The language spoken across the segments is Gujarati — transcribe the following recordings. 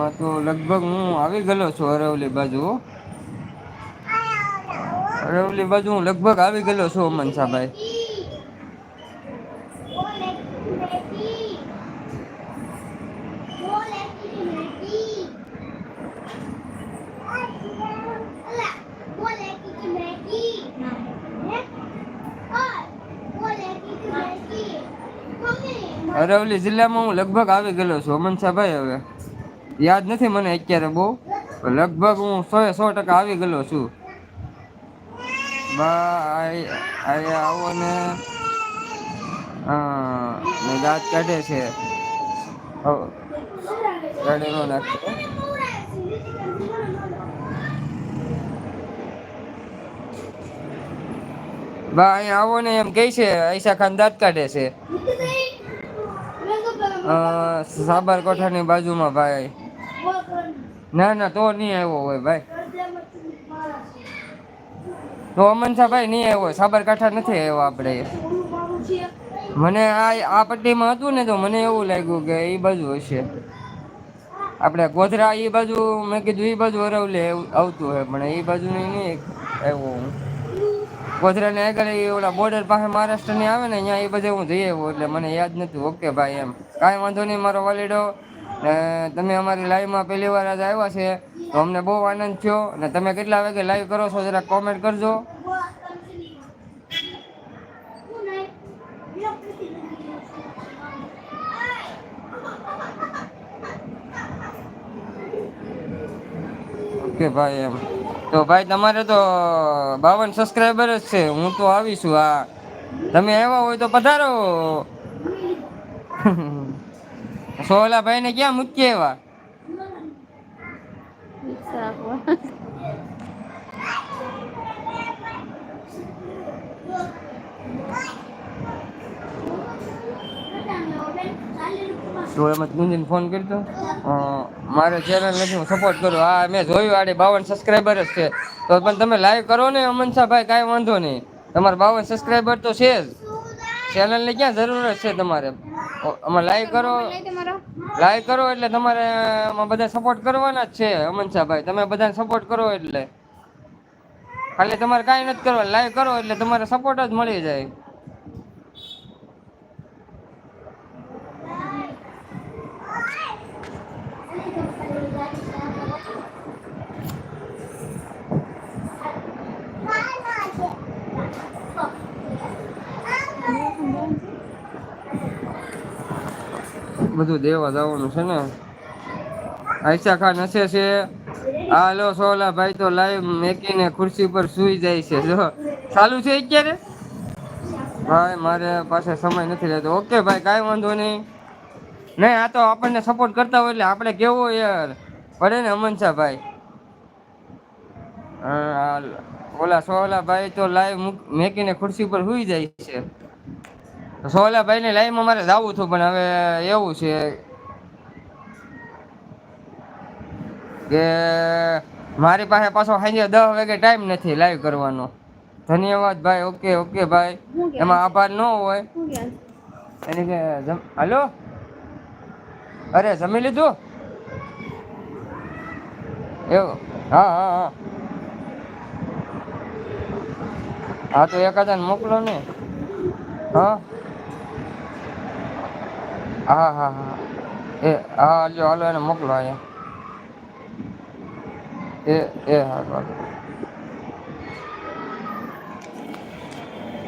એમાં તો લગભગ હું આવી ગયેલો છું અરવલી બાજુ. અરવલી બાજુ હું લગભગ આવી ગયેલો છું મનસાભાઈ અરવલી જિલ્લામાં હું લગભગ આવી ગયેલો છું અમનસાભાઈ હવે. યાદ નથી મને અત્યારે બહુ લગભગ હું સો સો ટકા આવી ગયેલો છું. આવો ને. હા દાંત કાઢે છે. નાખતો બા અહીંયા આવો ને એમ કહે છે આઈશા ખાન દાંત કાઢે છે. સાબરકોઠાની બાજુમાં ભાઈ. ના ના, તો નહીં આવ્યો હોય, ભાઈ. તો અમનસા ભાઈ નહીં આવ્યો સાબરકાંઠા નથી આવ્યો આપણે. મને આ આ પટ્ટીમાં હતું ને તો મને એવું લાગ્યું કે એ બાજુ હશે. આપણે ગોધરા એ બાજુ, મેં કીધું એ બાજુ અરવલે આવતું હોય, પણ એ બાજુ નહીં આવ્યો હું. ગોધરાને આગળ એ ઓલા બોર્ડર પાસે મહારાષ્ટ્રની આવે ને અહીંયા એ બધે હું જઈ આવ્યો, એટલે મને યાદ નથી. ઓકે, ભાઈ, એમ. કાંઈ વાંધો નહીં, મારો વાલીડો. તમે અમારી લાઈવમાં પહેલી વાર આજે આવ્યા છે, તો અમને બહુ આનંદ થયો. અને તમે કેટલા વાગે લાઈવ કરો છો, જરા કોમેન્ટ કરજો. ઓકે ભાઈ એમ. તો ભાઈ તમારે તો બાવન સબસ્ક્રાઈબર જ છે, હું તો આવીશું આ તમે આવ્યા હોય તો પધારો. સોલા ભાઈ ને ક્યાં મૂકી એવા? તો એમાં ગુંજીને ફોન કરતો? મારે ચેનલ નથી, હું સપોર્ટ કરું. હા મેં જોયું, આડે બાવન સબસ્ક્રાઈબર જ છે. તો પણ તમે લાઈવ કરો ને અમનસા ભાઈ કાંઈ વાંધો નહીં. તમારે બાવન સબસ્ક્રાઈબર તો છે જ. ચેનલની ક્યાં જરૂરત છે તમારે? આમાં લાઈવ કરો. લાઈવ કરો એટલે તમારે બધા સપોર્ટ કરવાના જ છે અમનસા ભાઈ તમે બધાને સપોર્ટ કરો એટલે. ખાલી તમારે કાંઈ નથી કરવા લાઈવ કરો એટલે તમારે સપોર્ટ જ મળી જાય. બધું દેવા જવાનું છે ને. આયશા ખાન હશે છે. હાલો સોલા ભાઈ તો લાઈવ મેકીને ખુરશી પર સુઈ જાય છે. જો, ચાલુ છે અત્યારે? ભાઈ, મારે પાસે સમય નથી રહેતો. ઓકે ભાઈ, કાંઈ વાંધો નહીં. નહીં, આ તો આપણને સપોર્ટ કરતા હોય એટલે આપણે કેવો યાર? પડે ને અમનશા ભાઈ. ઓલા સોલા ભાઈ તો લાઈવ મેકીને ખુરશી પર સુઈ જાય છે. સોલા ભાઈ ને લાઈવમાં મારે જવું હતું પણ હવે એવું છે કે મારી પાસે પાછો સાંજે દસ વાગે ટાઈમ નથી લાઈવ કરવાનો. ધન્યવાદ ભાઈ ઓકે ઓકે ભાઈ. એમાં આભાર ન હોય. એની કે હલો? અરે જમી લીધું? એવું હા હા હા. હા તો એકાદાને મોકલો ને. હા. હા હા હા. એ, હા લ્યો હાલો એને મોકલો અહીંયા. એ એ, હા, હાલો.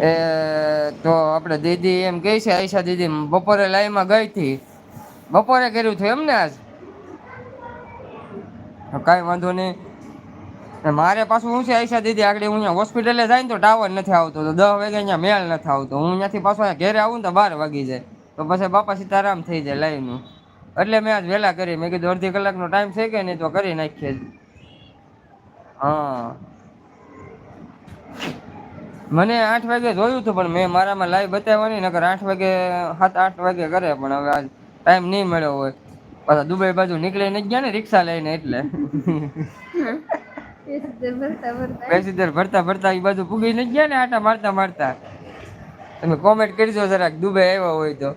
એ, તો આપણે દીદી એમ કહે છે, આયશા દીદી બપોરે લાઈમાં ગઈ હતી. બપોરે કર્યું હતું એમને આજ? કાંઈ વાંધો નહીં. મારે પાછું શું છે, આયશા દીદી? આગળ હું અહીંયા હોસ્પિટલે જાય ને તો ટાવર નથી આવતો, તો દસ વાગે અહીંયા મેળ નથી આવતો. હું અહીંયાથી પાછો ઘેરે આવું ને તો બાર વાગી જાય. તો પછી બાપા સીતારામ થઈ જાય લાઈવનું એટલે મેં આજ વહેલા કરી. મેં કીધું અડધી કલાકનો ટાઈમ છે કે નહીં તો કરી નાખીએ. હા. મને આઠ વાગે જોયું હતું, પણ મેં મારામાં લાઈવ બતાવવાની, નકર આઠ વાગે, સાત, આઠ વાગે કરે, પણ હવે આજ ટાઈમ નહીં મળ્યો હોય. પાછા દુબઈ બાજુ નીકળી નહીં ગયા ને રિક્ષા લઈને એટલે. પેસેન્જર ભરતા ભરતા એ બાજુ પૂગી નહીં ગયા ને આટા મારતા મારતા. તમે કોમેન્ટ કરજો જરાક, દુબઈ આવ્યા હોય તો.